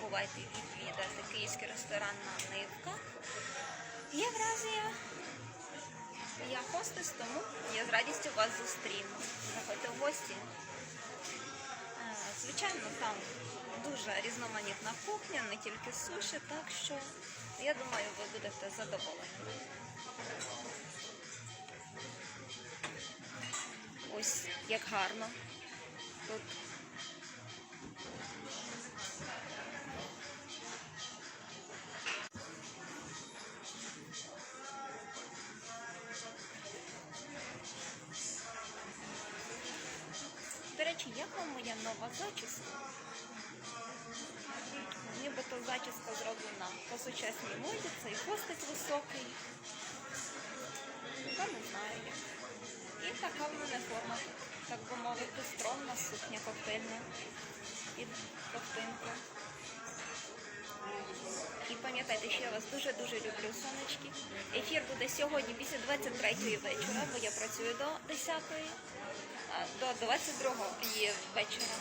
забувайте відвідати київський ресторан на Нивка. Євразія. Я хостес, тому я з радістю вас зустріну. Заходьте в гості. Е, Звичайно, там дуже різноманітна кухня, не тільки суші, так що я думаю, ви будете задоволені. Ось як гарно тут. Вам моя нова зачіска? Нібито зачіска зроблена по сучасній моді, цей хвостик високий. Та не знаю як. І така в мене форма, так би мовити, скромна сукня коктейльна під ковтинку. Пам'ятайте, що я вас дуже-дуже люблю, сонечки. Ефір буде сьогодні після 23-ї вечора, бо я працюю до 10-ї, до 22-ї вечора.